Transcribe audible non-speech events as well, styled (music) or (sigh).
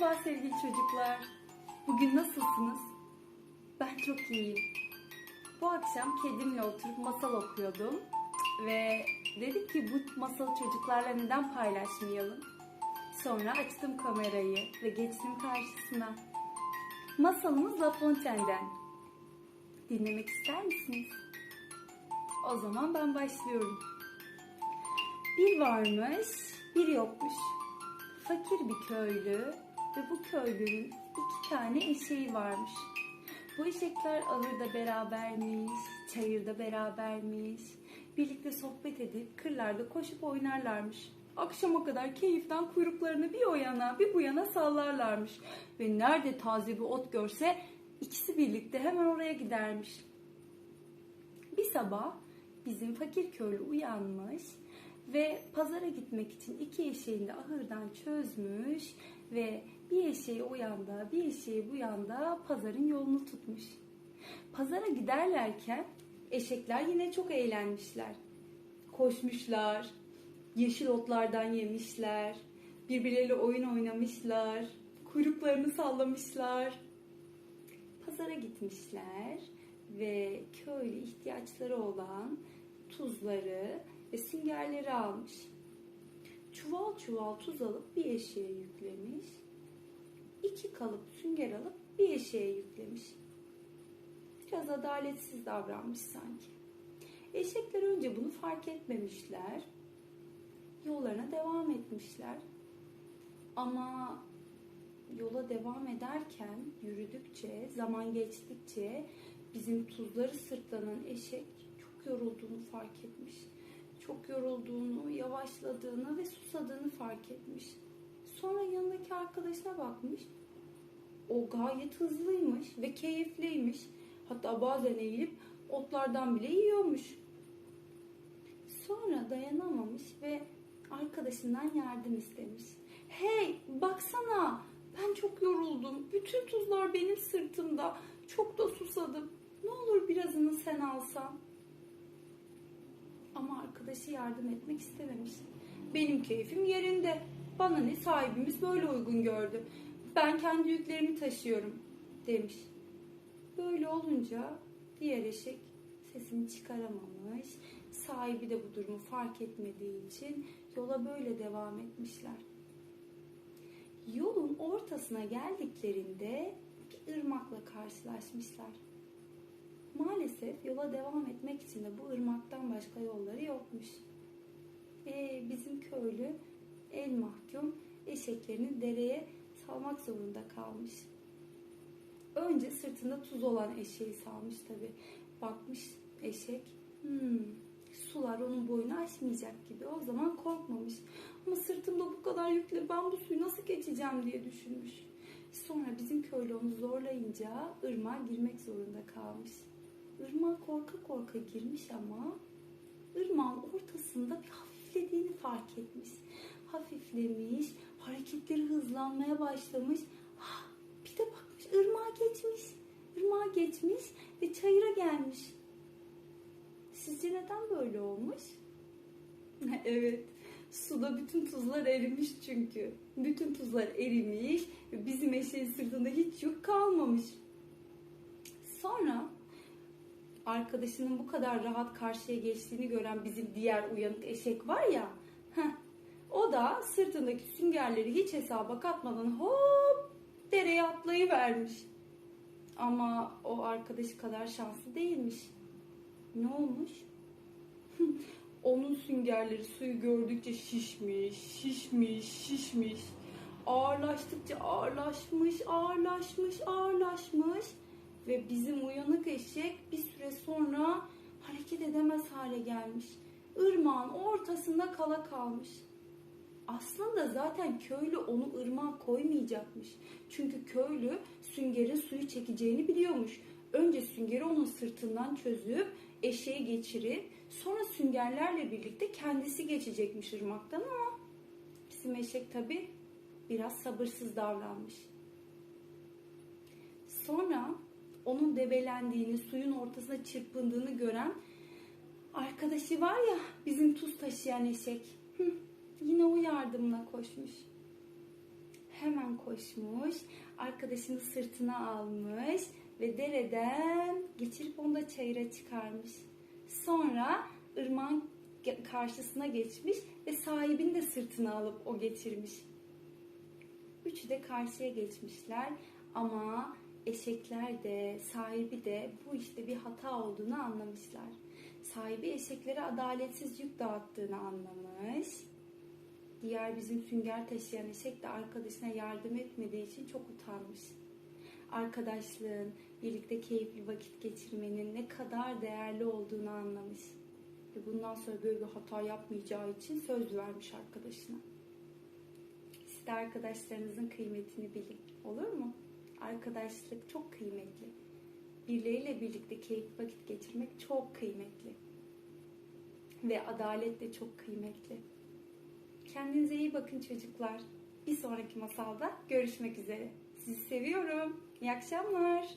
Merhaba sevgili çocuklar. Bugün nasılsınız? Ben çok iyiyim. Bu akşam kedimle oturup masal okuyordum. Ve dedik ki bu masalı çocuklarla neden paylaşmayalım? Sonra açtım kamerayı ve geçtim karşısına. Masalımız La Fontaine'den. Dinlemek ister misiniz? O zaman ben başlıyorum. Bir varmış, bir yokmuş. Fakir bir köylü ve bu köylünün iki tane eşeği varmış. Bu eşekler ahırda berabermiş, çayırda berabermiş. Birlikte sohbet edip kırlarda koşup oynarlarmış. Akşama kadar keyiften kuyruklarını bir o yana bir bu yana sallarlarmış. Ve nerede taze bir ot görse ikisi birlikte hemen oraya gidermiş. Bir sabah bizim fakir köylü uyanmış ve pazara gitmek için iki eşeğini de ahırdan çözmüş ve bir eşeği o yanda bir eşeği bu yanda pazarın yolunu tutmuş. Pazara giderlerken eşekler yine çok eğlenmişler. Koşmuşlar, yeşil otlardan yemişler, birbirleriyle oyun oynamışlar, kuyruklarını sallamışlar. Pazara gitmişler ve köylü ihtiyaçları olan tuzları ve süngerleri almış. Çuval çuval tuz alıp bir eşeğe yüklemiş. İki kalıp sünger alıp bir eşeğe yüklemiş. Biraz adaletsiz davranmış sanki. Eşekler önce bunu fark etmemişler. Yollarına devam etmişler. Ama yola devam ederken, yürüdükçe, zaman geçtikçe bizim tuzları sırtlanan eşek çok yorulduğunu fark etmiş. Çok yorulduğunu, yavaşladığını ve susadığını fark etmiş. Sonra yanındaki arkadaşına bakmış. O gayet hızlıymış ve keyifliymiş. Hatta bazen eğilip otlardan bile yiyormuş. Sonra dayanamamış ve arkadaşından yardım istemiş. Hey baksana ben çok yoruldum. Bütün tuzlar benim sırtımda. Çok da susadım. Ne olur birazını sen alsan. Ama arkadaşı yardım etmek istememiş. Benim keyfim yerinde. Bana ne sahibimiz böyle uygun gördü. Ben kendi yüklerimi taşıyorum demiş. Böyle olunca diğer eşek sesini çıkaramamış. Sahibi de bu durumu fark etmediği için yola böyle devam etmişler. Yolun ortasına geldiklerinde bir ırmakla karşılaşmışlar. Maalesef yola devam etmek için de bu ırmaktan başka yolları yokmuş. E, bizim köylü el mahkum eşeklerini dereye salmak zorunda kalmış. Önce sırtında tuz olan eşeği salmış tabi. Bakmış eşek, hmm, sular onun boyunu aşmayacak gibi. O zaman korkmamış. Ama sırtımda bu kadar yükle ben bu suyu nasıl geçeceğim diye düşünmüş. Sonra bizim köylü onu zorlayınca ırmağa girmek zorunda kalmış. Irmağa korka korka girmiş ama ırmağın ortasında bir hafiflediğini fark etmiş. Hafiflemiş, hareketleri hızlanmaya başlamış. Ah, bir de bakmış ırmağa geçmiş. Irmağa geçmiş ve çayıra gelmiş. Sizce neden böyle olmuş? (laughs) evet, suda bütün tuzlar erimiş çünkü. Bütün tuzlar erimiş ve bizim eşeğin sırtında hiç yük kalmamış. Sonra arkadaşının bu kadar rahat karşıya geçtiğini gören bizim diğer uyanık eşek var ya. Heh, o da sırtındaki süngerleri hiç hesaba katmadan hop dereye atlayıvermiş. Ama o arkadaşı kadar şanslı değilmiş. Ne olmuş? (laughs) Onun süngerleri suyu gördükçe şişmiş, şişmiş, şişmiş. Ağırlaştıkça ağırlaşmış, ağırlaşmış, ağırlaşmış. Ve bizim uyanık eşek bir süre sonra hareket edemez hale gelmiş. Irmağın ortasında kala kalmış. Aslında zaten köylü onu ırmağa koymayacakmış. Çünkü köylü süngerin suyu çekeceğini biliyormuş. Önce süngeri onun sırtından çözüp eşeği geçirip sonra süngerlerle birlikte kendisi geçecekmiş ırmaktan ama bizim eşek tabi biraz sabırsız davranmış. Sonra onun debelendiğini, suyun ortasına çırpındığını gören arkadaşı var ya bizim tuz taşıyan eşek. Hı, yine o yardımına koşmuş. hemen koşmuş, arkadaşını sırtına almış ve dereden geçirip onu da çayıra çıkarmış. Sonra ırmağın karşısına geçmiş ve sahibini de sırtına alıp o geçirmiş. Üçü de karşıya geçmişler ama eşekler de sahibi de bu işte bir hata olduğunu anlamışlar. Sahibi eşeklere adaletsiz yük dağıttığını anlamış. Diğer bizim sünger taşıyan eşek de arkadaşına yardım etmediği için çok utanmış. Arkadaşlığın, birlikte keyifli vakit geçirmenin ne kadar değerli olduğunu anlamış. Ve bundan sonra böyle bir hata yapmayacağı için söz vermiş arkadaşına. Siz de arkadaşlarınızın kıymetini bilin. Olur mu? Arkadaşlık çok kıymetli. Birileriyle birlikte keyifli vakit geçirmek çok kıymetli. Ve adalet de çok kıymetli. Kendinize iyi bakın çocuklar. Bir sonraki masalda görüşmek üzere. Sizi seviyorum. İyi akşamlar.